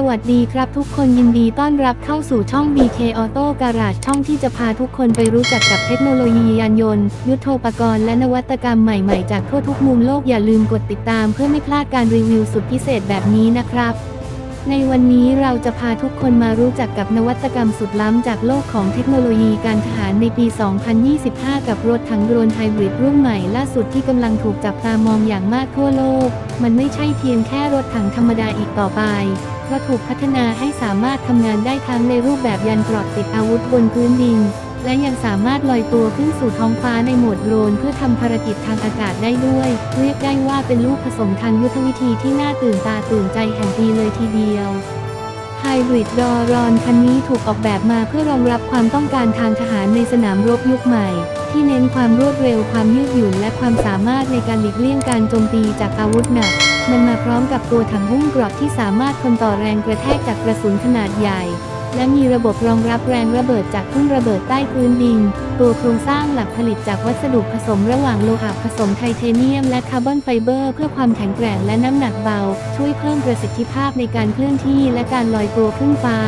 สวัสดีครับทุกคนยินดีต้อนรับเข้าสู่ช่อง BK Auto Garage ช่องที่จะพาทุกคนไปรู้จักกับเทคโนโลยียานยนต์ ยุทโธปกรณ์และนวัตกรรมใหม่ๆ จากทั่วทุกมุมโลกอย่าลืมกดติดตามเพื่อไม่พลาดการรีวิวสุดพิเศษแบบนี้นะครับ ในวันนี้เราจะพาทุกคนมารู้จักกับนวัตกรรมสุดล้ำจากโลกของเทคโนโลยีการทหารในปี 2025 กับรถถังโดรนไฮบริดรุ่นใหม่ล่าสุดที่กำลังถูกจับตามองอย่างมากทั่วโลก มันไม่ใช่เพียงแค่รถถังธรรมดาอีกต่อไป เพราะถูกพัฒนาให้สามารถทำงานได้ทั้งในรูปแบบยันกรอดติดอาวุธบนพื้นดิน และยังสามารถลอยตัวขึ้นสู่ท้องฟ้าในโหมดโดรนเพื่อทำภารกิจทางอากาศได้ด้วย เรียกได้ว่าเป็นลูกผสมทางยุทธวิธีที่น่าตื่นตาตื่นใจแห่งปีเลยทีเดียวไฮบริดดอรอนคันนี้ถูกออกแบบมาเพื่อรองรับความต้องการทางทหารในสนามรบยุคใหม่ ที่เน้นความรวดเร็วความยืดหยุ่นและความสามารถในการหลีกเลี่ยงการโจมตีจากอาวุธหนัก มันมาพร้อมกับตัวถังหุ้มกรอบที่สามารถทนต่อแรงกระแทกจากกระสุนขนาดใหญ่ และมีระบบรองรับแรงระเบิดจากทุ่นระเบิดใต้พื้นดิน ตัวโครงสร้างหลักผลิตจากวัสดุผสมระหว่างโลหะผสมไทเทเนียมและคาร์บอนไฟเบอร์ เพื่อความแข็งแกร่งและน้ำหนักเบา ช่วยเพิ่มประสิทธิภาพในการเคลื่อนที่และการลอยตัวขึ้นฟ้า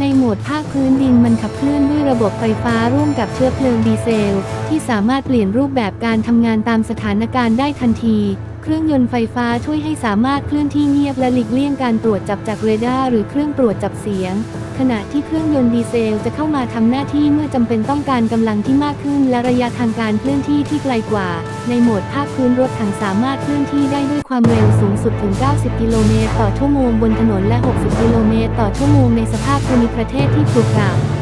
ในโหมดภาคพื้นดินมันขับเคลื่อนด้วยระบบไฟฟ้าร่วมกับเชื้อเพลิงดีเซล ที่สามารถเปลี่ยนรูปแบบการทำงานตามสถานการณ์ได้ทันที เครื่องยนต์ไฟฟ้าช่วยให้สามารถเคลื่อนที่เงียบและหลีกเลี่ยงการตรวจจับจากเรดาร์หรือเครื่องตรวจจับเสียง ขณะที่เครื่องยนต์ดีเซลจะเข้ามาทำหน้าที่เมื่อจำเป็นต้องการกำลังที่มากขึ้น และระยะทางการเคลื่อนที่ที่ไกลกว่า ในโหมดภาคพื้นรถถังสามารถเคลื่อนที่ได้ด้วยความเร็วสูงสุดถึง 90 กิโลเมตรต่อชั่วโมงบนถนนและ 60 กิโลเมตรต่อชั่วโมงในสภาพภูมิประเทศที่ขรุขระ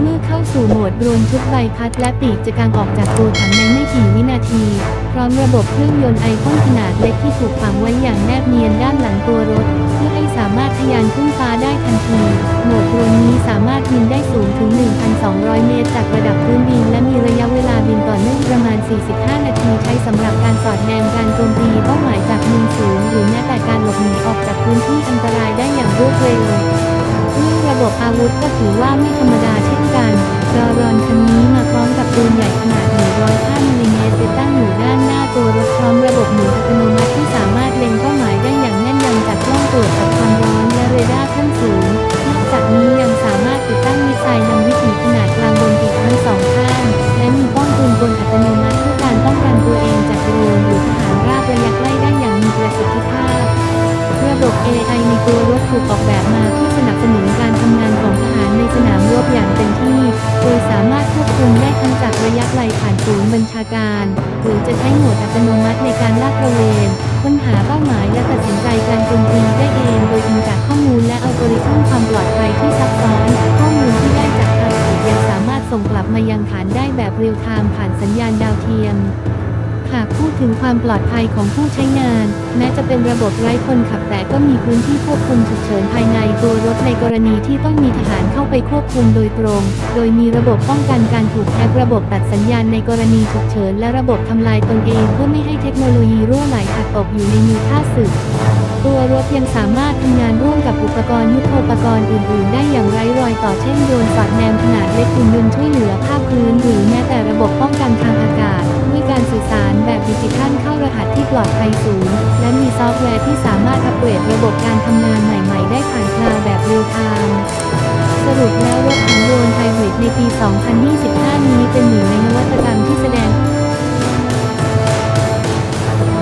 เมื่อเข้าสู่โหมดโดรนชุดใบพัดและปีกจะกางออกจากตัวถังในไม่กี่วินาที พร้อมระบบเครื่องยนต์ไอพ่นขนาดเล็กที่ถูกฝังไว้อย่างแนบเนียนด้านหลังตัวรถ เพื่อให้สามารถทะยานขึ้นฟ้าได้ทันที โหมดโดรนนี้สามารถบินได้สูงถึง 1,200 เมตรจากระดับพื้นดินและมีระยะเวลาบินต่อเนื่องประมาณ 45 นาทีใช้สำหรับการสอดแนมการโจมตีเป้าหมายจากมุมสูงหรือแม้แต่การหลบหนีออกจากพื้นที่อันตรายได้อย่างรวดเร็ว องระบบอาวุธก็ถือว่าไม่ธรรมดาเช่นกันดอรอนคันนี้มาพร้อมกับปืนใหญ่ขนาด 105มิลลิเมตรติดตั้งอยู่ด้านหน้าตัวรถพร้อมระบบหมุนอัตโนมัติที่สามารถเล็งเป้าหมายได้อย่างแม่นยำจากกล้องตรวจจับความร้อนและเรดาร์ขั้นสูง นอกจากนี้ยังสามารถติดตั้งมิสไซล์นำวิถีขนาดกลางบนปีกทั้งสองข้าง และมีป้อมปืนกลอัตโนมัติเพื่อการป้องกันตัวเองจากโดรนหรือทหารราบระยะใกล้ได้อย่างมีประสิทธิภาพ ระบบ AI ในตัวรถถูกออกแบบมาเพื่อ โหมดอัตโนมัติในการลาดตระเวนค้นหาเป้าหมายและตัดสินใจการโจมตีได้เองโดยอิงจากข้อมูลและอัลกอริทึมความปลอดภัยที่ซับซ้อน ข้อมูลที่ได้จากภารกิจยังสามารถส่งกลับมายังฐานได้แบบเรียลไทม์ผ่านสัญญาณดาวเทียม หากพูดถึงความปลอดภัยของผู้ใช้งาน แม้จะเป็นระบบไร้คนขับแต่ก็มีพื้นที่ควบคุมฉุกเฉินภายในตัวรถในกรณีที่ต้องมีทหารเข้าไปควบคุมโดยตรง โดยมีระบบป้องกันการถูกแฮกระบบตัดสัญญาณในกรณีฉุกเฉินและระบบทำลายตนเองเพื่อไม่ให้เทคโนโลยีรั่วไหลขัดตกอยู่ในมือข้าศึกตัวรถยังสามารถทำงานร่วมกับอุปกรณ์ยุทโธปกรณ์อื่นๆ ได้อย่างไร้รอยต่อเช่นโดรนสอดแนมขนาดเล็กหุ่นยนต์ช่วยเหลือภาคพื้นหรือแม้แต่ระบบป้องกันทางอากาศ ด้วยการสื่อสารแบบดิจิทัลเข้ารหัสที่ปลอดภัยสูง และมีซอฟต์แวร์ที่สามารถอัปเกรดระบบการทำงานใหม่ ๆ ได้ผ่านคลาวแบบเรียลไทม์สรุปแล้วรถถังโดรนไฮบริดในปี 2025 นี้เป็นหนึ่งในนวัตกรรมที่แสดง